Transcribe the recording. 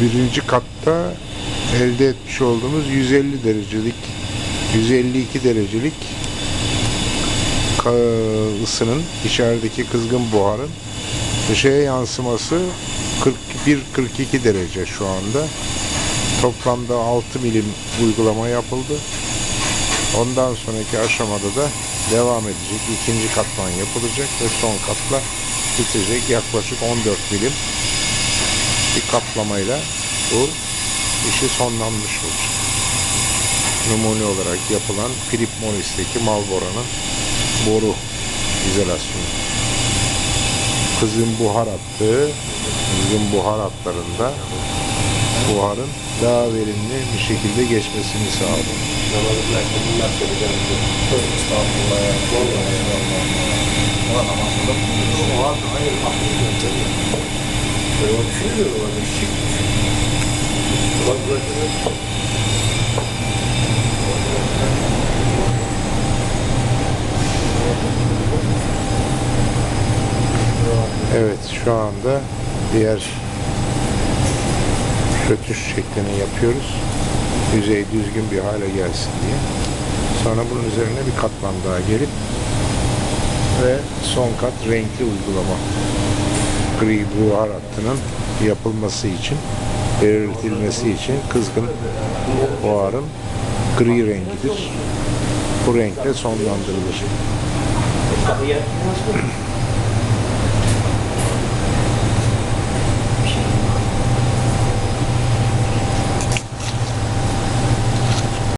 birinci katta elde etmiş olduğumuz 150 derecelik 152 derecelik ısının içerideki kızgın buharın dışarıya yansıması 41-42 derece şu anda. Toplamda 6 milim uygulama yapıldı. Ondan sonraki aşamada da devam edecek. İkinci katman yapılacak ve son katla bitecek. Yaklaşık 14 milim bir kaplamayla bu işi sonlanmış olacak. Numune olarak yapılan Philip Morris'teki Marlboro'nun boru izolasyonu. Kızın buhar attığı, kızın buhar hatlarında buharın daha verimli bir şekilde geçmesini sağlıyor. Estağfurullah. Vallahi ya. Ulan kıldım. O an hayır, aklım gönderiyor. Düşünmüyorum orada, şık. Bak bırakın. Evet şu anda diğer rötuş şeklini yapıyoruz. Yüzey düzgün bir hale gelsin diye. Sonra bunun üzerine bir katman daha gelip ve son kat renkli uygulama. Gri buhar hattının yapılması için, belirtilmesi için kızgın buharın gri rengidir. Bu renkle sonlandırılır.